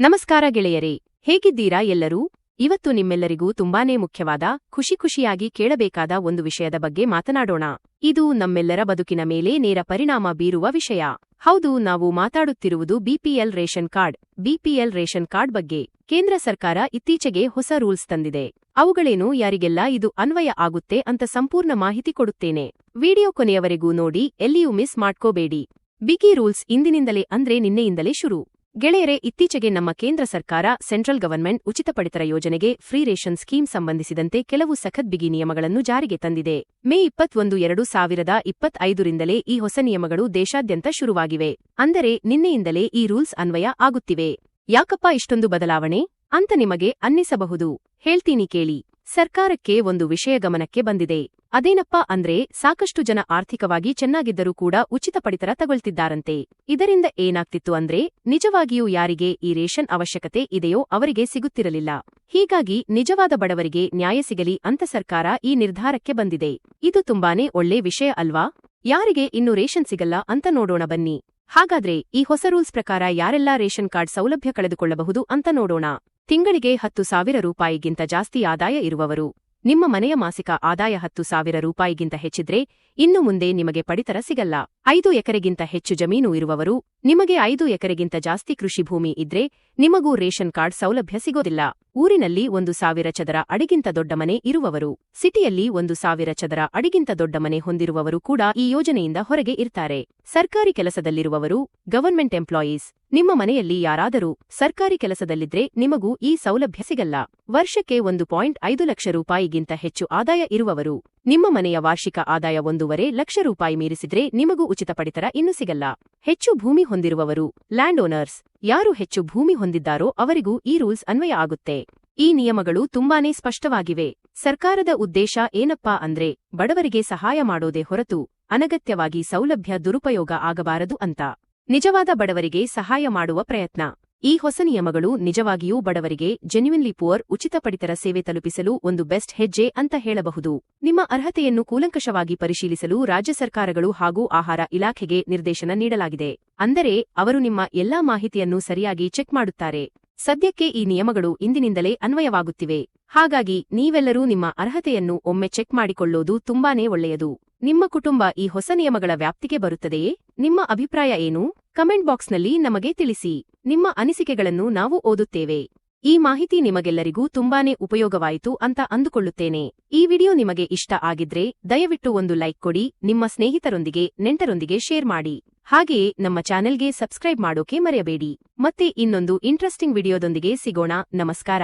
ನಮಸ್ಕಾರ ಗೆಳೆಯರೇ, ಹೇಗಿದ್ದೀರಾ ಎಲ್ಲರೂ? ಇವತ್ತು ನಿಮ್ಮೆಲ್ಲರಿಗೂ ತುಂಬಾನೇ ಮುಖ್ಯವಾದ, ಖುಷಿ ಖುಷಿಯಾಗಿ ಕೇಳಬೇಕಾದ ಒಂದು ವಿಷಯದ ಬಗ್ಗೆ ಮಾತನಾಡೋಣ. ಇದು ನಮ್ಮೆಲ್ಲರ ಬದುಕಿನ ಮೇಲೆ ನೇರ ಪರಿಣಾಮ ಬೀರುವ ವಿಷಯ. ಹೌದು, ನಾವು ಮಾತಾಡುತ್ತಿರುವುದು BPL ration card. BPL ration card ಬಗ್ಗೆ ಕೇಂದ್ರ ಸರ್ಕಾರ ಇತ್ತೀಚೆಗೆ ಹೊಸ ರೂಲ್ಸ್ ತಂದಿದೆ. ಅವುಗಳೇನು, ಯಾರಿಗೆಲ್ಲ ಇದು ಅನ್ವಯ ಆಗುತ್ತೆ ಅಂತ ಸಂಪೂರ್ಣ ಮಾಹಿತಿ ಕೊಡುತ್ತೇನೆ. ವಿಡಿಯೋ ಕೊನೆಯವರೆಗೂ ನೋಡಿ, ಎಲ್ಲಿಯೂ ಮಿಸ್ ಮಾಡ್ಕೋಬೇಡಿ. ಬಿಗಿ ರೂಲ್ಸ್ ಇಂದಿನಿಂದಲೇ ಅಂದ್ರೆ ನಿನ್ನೆಯಿಂದಲೇ ಶುರು. ಗೆಳೆಯರೆ, ಇತ್ತೀಚೆಗೆ ನಮ್ಮ ಕೇಂದ್ರ ಸರ್ಕಾರ ಸೆಂಟ್ರಲ್ ಗವರ್ಮೆಂಟ್ ಉಚಿತ ಪಡಿತರ ಯೋಜನೆಗೆ ಫ್ರೀ ರೇಷನ್ ಸ್ಕೀಮ್ ಸಂಬಂಧಿಸಿದಂತೆ ಕೆಲವು ಸಖತ್ ಬಿಗಿ ನಿಯಮಗಳನ್ನು ಜಾರಿಗೆ ತಂದಿದೆ. ಮೇ ಇಪ್ಪತ್ತೊಂದು ಎರಡು ಸಾವಿರದ ಇಪ್ಪತ್ತೈದರಿಂದಲೇ ಈ ಹೊಸ ನಿಯಮಗಳು ದೇಶಾದ್ಯಂತ ಶುರುವಾಗಿವೆ. ಅಂದರೆ, ನಿನ್ನೆಯಿಂದಲೇ ಈ ರೂಲ್ಸ್ ಅನ್ವಯ ಆಗುತ್ತಿವೆ. ಯಾಕಪ್ಪ ಇಷ್ಟೊಂದು ಬದಲಾವಣೆ? ಅಂತ ನಿಮಗೆ ಅನ್ನಿಸಬಹುದು. ಹೇಳ್ತೀನಿ ಕೇಳಿ. ಸರ್ಕಾರಕ್ಕೆ ಒಂದು ವಿಷಯ ಗಮನಕ್ಕೆ ಬಂದಿದೆ. ಅದೇನಪ್ಪ ಅಂದ್ರೆ ಸಾಕಷ್ಟು ಜನ ಆರ್ಥಿಕವಾಗಿ ಚೆನ್ನಾಗಿದ್ದರೂ ಕೂಡ ಉಚಿತ ಪಡಿತರ ತಗೊಳ್ತಿದ್ದಾರಂತೆ. ಇದರಿಂದ ಏನಾಗ್ತಿತ್ತು ಅಂದ್ರೆ ನಿಜವಾಗಿಯೂ ಯಾರಿಗೆ ಈ ರೇಷನ್ ಅವಶ್ಯಕತೆ ಇದೆಯೋ ಅವರಿಗೆ ಸಿಗುತ್ತಿರಲಿಲ್ಲ. ಹೀಗಾಗಿ ನಿಜವಾದ ಬಡವರಿಗೆ ನ್ಯಾಯ ಸಿಗಲಿ ಅಂತ ಸರ್ಕಾರ ಈ ನಿರ್ಧಾರಕ್ಕೆ ಬಂದಿದೆ. ಇದು ತುಂಬಾನೇ ಒಳ್ಳೆ ವಿಷಯ ಅಲ್ವಾ? ಯಾರಿಗೆ ಇನ್ನು ರೇಷನ್ ಸಿಗಲ್ಲ ಅಂತ ನೋಡೋಣ ಬನ್ನಿ. ಹಾಗಾದ್ರೆ ಈ ಹೊಸ ರೂಲ್ಸ್ ಪ್ರಕಾರ ಯಾರೆಲ್ಲಾ ರೇಷನ್ ಕಾರ್ಡ್ ಸೌಲಭ್ಯ ಕಳೆದುಕೊಳ್ಳಬಹುದು ಅಂತ ನೋಡೋಣ. ತಿಂಗಳಿಗೆ ಹತ್ತು ಸಾವಿರ ರೂಪಾಯಿಗಿಂತ ಜಾಸ್ತಿ ಆದಾಯ ಇರುವವರು. ನಿಮ್ಮ ಮನೆಯ ಮಾಸಿಕ ಆದಾಯ ಹತ್ತು ಸಾವಿರ ರೂಪಾಯಿಗಿಂತ ಹೆಚ್ಚಿದ್ರೆ ಇನ್ನು ಮುಂದೆ ನಿಮಗೆ ಪಡಿತರ ಸಿಗಲ್ಲ. ಐದು ಎಕರೆಗಿಂತ ಹೆಚ್ಚು ಜಮೀನು ಇರುವವರು ನಿಮಗೆ ಐದು ಎಕರೆಗಿಂತ ಜಾಸ್ತಿ ಕೃಷಿ ಭೂಮಿ ಇದ್ರೆ ನಿಮಗೂ ರೇಷನ್ ಕಾರ್ಡ್ ಸೌಲಭ್ಯ ಸಿಗೋದಿಲ್ಲ. ಊರಿನಲ್ಲಿ ಒಂದು ಸಾವಿರ ಚದರ ಅಡಿಗಿಂತ ದೊಡ್ಡ ಮನೆ ಇರುವವರು, ಸಿಟಿಯಲ್ಲಿ ಒಂದು ಸಾವಿರ ಚದರ ಅಡಿಗಿಂತ ದೊಡ್ಡ ಮನೆ ಹೊಂದಿರುವವರು ಕೂಡ ಈ ಯೋಜನೆಯಿಂದ ಹೊರಗೆ ಇರ್ತಾರೆ. ಸರ್ಕಾರಿ ಕೆಲಸದಲ್ಲಿರುವವರು ಗವರ್ಮೆಂಟ್ ಎಂಪ್ಲಾಯೀಸ್, ನಿಮ್ಮ ಮನೆಯಲ್ಲಿ ಯಾರಾದರೂ ಸರ್ಕಾರಿ ಕೆಲಸದಲ್ಲಿದ್ರೆ ನಿಮಗೂ ಈ ಸೌಲಭ್ಯ ಸಿಗಲ್ಲ. ವರ್ಷಕ್ಕೆ ಒಂದು ಪಾಯಿಂಟ್ ಐದು ಲಕ್ಷ ರೂಪಾಯಿಗಿಂತ ಹೆಚ್ಚು ಆದಾಯ ಇರುವವರು ನಿಮ್ಮ ಮನೆಯ ವಾರ್ಷಿಕ ಆದಾಯ ಒಂದೂವರೆ ಲಕ್ಷ ರೂಪಾಯಿ ಮೀರಿಸಿದ್ರೆ ನಿಮಗೂ ಉಚಿತ ಪಡಿತರ ಇನ್ನು ಸಿಗಲ್ಲ. ಹೆಚ್ಚು ಭೂಮಿ ಹೊಂದಿರುವವರು ಲ್ಯಾಂಡ್ ಓನರ್ಸ್ ಯಾರು ಹೆಚ್ಚು ಭೂಮಿ ಹೊಂದಿದ್ದಾರೋ ಅವರಿಗೂ ಈ ರೂಲ್ಸ್ ಅನ್ವಯ ಆಗುತ್ತೆ. ಈ ನಿಯಮಗಳು ತುಂಬಾನೇ ಸ್ಪಷ್ಟವಾಗಿವೆ. ಸರ್ಕಾರದ ಉದ್ದೇಶ ಏನಪ್ಪಾ ಅಂದ್ರೆ ಬಡವರಿಗೆ ಸಹಾಯ ಮಾಡೋದೇ ಹೊರತು ಅನಗತ್ಯವಾಗಿ ಸೌಲಭ್ಯ ದುರುಪಯೋಗ ಆಗಬಾರದು ಅಂತ. ನಿಜವಾದ ಬಡವರಿಗೆ ಸಹಾಯ ಮಾಡುವ ಪ್ರಯತ್ನ. ಈ ಹೊಸ ನಿಯಮಗಳು ನಿಜವಾಗಿಯೂ ಬಡವರಿಗೆ ಜೆನ್ಯುನ್ಲಿ ಪುವರ್ ಉಚಿತ ಪಡಿತರ ಸೇವೆ ತಲುಪಿಸಲು ಒಂದು ಬೆಸ್ಟ್ ಹೆಜ್ಜೆ ಅಂತ ಹೇಳಬಹುದು. ನಿಮ್ಮ ಅರ್ಹತೆಯನ್ನು ಕೂಲಂಕಷವಾಗಿ ಪರಿಶೀಲಿಸಲು ರಾಜ್ಯ ಸರ್ಕಾರಗಳು ಹಾಗೂ ಆಹಾರ ಇಲಾಖೆಗೆ ನಿರ್ದೇಶನ ನೀಡಲಾಗಿದೆ. ಅಂದರೆ, ಅವರು ನಿಮ್ಮ ಎಲ್ಲಾ ಮಾಹಿತಿಯನ್ನು ಸರಿಯಾಗಿ ಚೆಕ್ ಮಾಡುತ್ತಾರೆ. ಸದ್ಯಕ್ಕೆ ಈ ನಿಯಮಗಳು ಇಂದಿನಿಂದಲೇ ಅನ್ವಯವಾಗುತ್ತಿವೆ. ಹಾಗಾಗಿ, ನೀವೆಲ್ಲರೂ ನಿಮ್ಮ ಅರ್ಹತೆಯನ್ನು ಒಮ್ಮೆ ಚೆಕ್ ಮಾಡಿಕೊಳ್ಳೋದು ತುಂಬಾನೇ ಒಳ್ಳೆಯದು. ನಿಮ್ಮ ಕುಟುಂಬ ಈ ಹೊಸ ನಿಯಮಗಳ ವ್ಯಾಪ್ತಿಗೆ ಬರುತ್ತದೆಯೇ? ನಿಮ್ಮ ಅಭಿಪ್ರಾಯ ಏನು? ಕಮೆಂಟ್ ಬಾಕ್ಸ್ನಲ್ಲಿ ನಮಗೆ ತಿಳಿಸಿ. ನಿಮ್ಮ ಅನಿಸಿಕೆಗಳನ್ನು ನಾವು ಓದುತ್ತೇವೆ. ಈ ಮಾಹಿತಿ ನಿಮಗೆಲ್ಲರಿಗೂ ತುಂಬಾನೇ ಉಪಯೋಗವಾಯಿತು ಅಂತ ಅಂದುಕೊಳ್ಳುತ್ತೇನೆ. ಈ ವಿಡಿಯೋ ನಿಮಗೆ ಇಷ್ಟ ಆಗಿದ್ರೆ ದಯವಿಟ್ಟು ಒಂದು ಲೈಕ್ ಕೊಡಿ, ನಿಮ್ಮ ಸ್ನೇಹಿತರೊಂದಿಗೆ, ನೆಂಟರೊಂದಿಗೆ ಶೇರ್ ಮಾಡಿ. ಹಾಗೆಯೇ ನಮ್ಮ ಚಾನೆಲ್ಗೆ ಸಬ್ಸ್ಕ್ರೈಬ್ ಮಾಡೋಕೆ ಮರೆಯಬೇಡಿ. ಮತ್ತೆ ಇನ್ನೊಂದು ಇಂಟ್ರೆಸ್ಟಿಂಗ್ ವಿಡಿಯೋದೊಂದಿಗೆ ಸಿಗೋಣ. ನಮಸ್ಕಾರ.